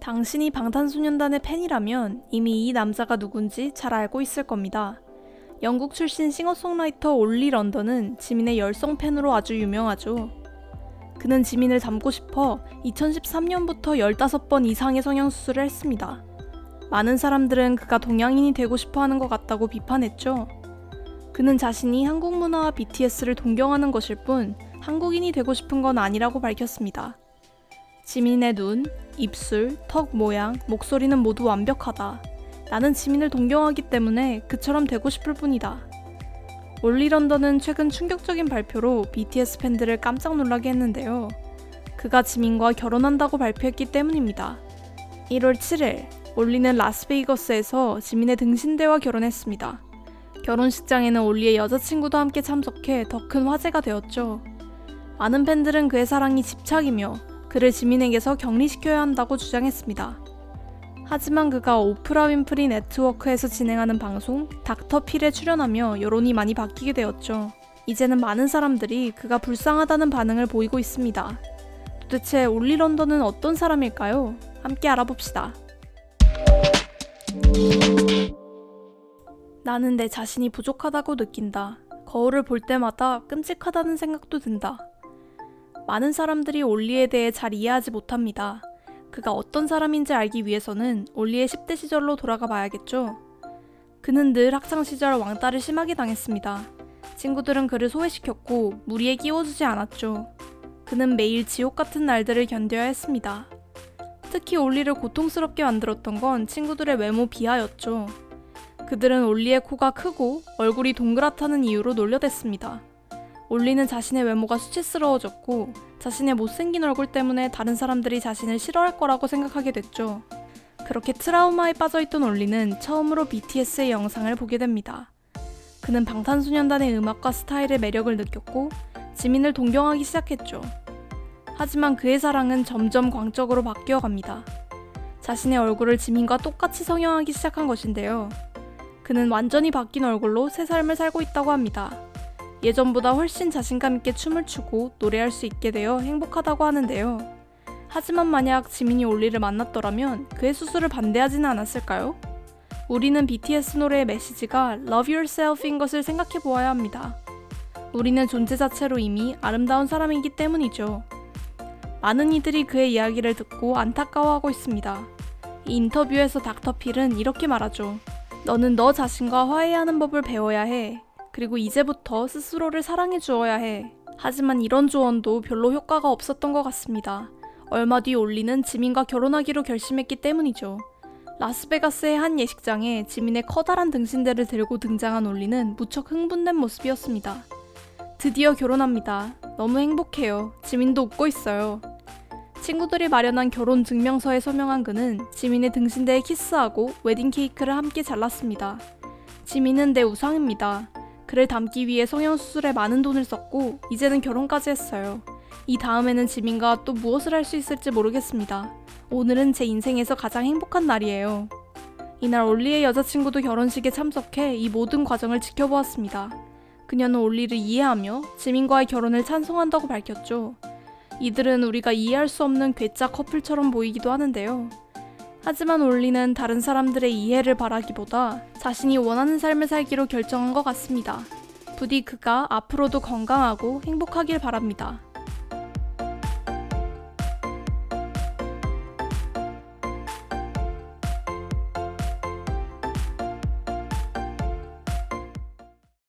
당신이 방탄소년단의 팬이라면 이미 이 남자가 누군지 잘 알고 있을 겁니다. 영국 출신 싱어송라이터 올리 런던은 지민의 열성 팬으로 아주 유명하죠. 그는 지민을 닮고 싶어 2013년부터 15번 이상의 성형수술을 했습니다. 많은 사람들은 그가 동양인이 되고 싶어 하는 것 같다고 비판했죠. 그는 자신이 한국 문화와 BTS를 동경하는 것일 뿐 한국인이 되고 싶은 건 아니라고 밝혔습니다. 지민의 눈, 입술, 턱 모양, 목소리는 모두 완벽하다. 나는 지민을 동경하기 때문에 그처럼 되고 싶을 뿐이다. 올리 런던은 최근 충격적인 발표로 BTS 팬들을 깜짝 놀라게 했는데요. 그가 지민과 결혼한다고 발표했기 때문입니다. 1월 7일, 올리는 라스베이거스에서 지민의 등신대와 결혼했습니다. 결혼식장에는 올리의 여자친구도 함께 참석해 더 큰 화제가 되었죠. 많은 팬들은 그의 사랑이 집착이며 그를 지민에게서 격리시켜야 한다고 주장했습니다. 하지만 그가 오프라 윈프리 네트워크에서 진행하는 방송 닥터 필에 출연하며 여론이 많이 바뀌게 되었죠. 이제는 많은 사람들이 그가 불쌍하다는 반응을 보이고 있습니다. 도대체 올리 런던은 어떤 사람일까요? 함께 알아봅시다. 나는 내 자신이 부족하다고 느낀다. 거울을 볼 때마다 끔찍하다는 생각도 든다. 많은 사람들이 올리에 대해 잘 이해하지 못합니다. 그가 어떤 사람인지 알기 위해서는 올리의 10대 시절로 돌아가 봐야겠죠. 그는 늘 학창 시절 왕따를 심하게 당했습니다. 친구들은 그를 소외시켰고 무리에 끼워주지 않았죠. 그는 매일 지옥 같은 날들을 견뎌야 했습니다. 특히 올리를 고통스럽게 만들었던 건 친구들의 외모 비하였죠. 그들은 올리의 코가 크고 얼굴이 동그랗다는 이유로 놀려댔습니다. 올리는 자신의 외모가 수치스러워졌고 자신의 못생긴 얼굴 때문에 다른 사람들이 자신을 싫어할 거라고 생각하게 됐죠. 그렇게 트라우마에 빠져있던 올리는 처음으로 BTS의 영상을 보게 됩니다. 그는 방탄소년단의 음악과 스타일의 매력을 느꼈고 지민을 동경하기 시작했죠. 하지만 그의 사랑은 점점 광적으로 바뀌어 갑니다. 자신의 얼굴을 지민과 똑같이 성형하기 시작한 것인데요. 그는 완전히 바뀐 얼굴로 새 삶을 살고 있다고 합니다. 예전보다 훨씬 자신감 있게 춤을 추고 노래할 수 있게 되어 행복하다고 하는데요. 하지만 만약 지민이 올리를 만났더라면 그의 수술을 반대하지는 않았을까요? 우리는 BTS 노래의 메시지가 Love Yourself인 것을 생각해 보아야 합니다. 우리는 존재 자체로 이미 아름다운 사람이기 때문이죠. 많은 이들이 그의 이야기를 듣고 안타까워하고 있습니다. 이 인터뷰에서 닥터 필은 이렇게 말하죠. 너는 너 자신과 화해하는 법을 배워야 해. 그리고 이제부터 스스로를 사랑해 주어야 해. 하지만 이런 조언도 별로 효과가 없었던 것 같습니다. 얼마 뒤 올리는 지민과 결혼하기로 결심했기 때문이죠. 라스베가스의 한 예식장에 지민의 커다란 등신대를 들고 등장한 올리는 무척 흥분된 모습이었습니다. 드디어 결혼합니다. 너무 행복해요. 지민도 웃고 있어요. 친구들이 마련한 결혼 증명서에 서명한 그는 지민의 등신대에 키스하고 웨딩 케이크를 함께 잘랐습니다. 지민은 내 우상입니다. 그를 닮기 위해 성형수술에 많은 돈을 썼고 이제는 결혼까지 했어요. 이 다음에는 지민과 또 무엇을 할 수 있을지 모르겠습니다. 오늘은 제 인생에서 가장 행복한 날이에요. 이날 올리의 여자친구도 결혼식에 참석해 이 모든 과정을 지켜보았습니다. 그녀는 올리를 이해하며 지민과의 결혼을 찬송한다고 밝혔죠. 이들은 우리가 이해할 수 없는 괴짜 커플처럼 보이기도 하는데요. 하지만 올리는 다른 사람들의 이해를 바라기보다 자신이 원하는 삶을 살기로 결정한 것 같습니다. 부디 그가 앞으로도 건강하고 행복하길 바랍니다.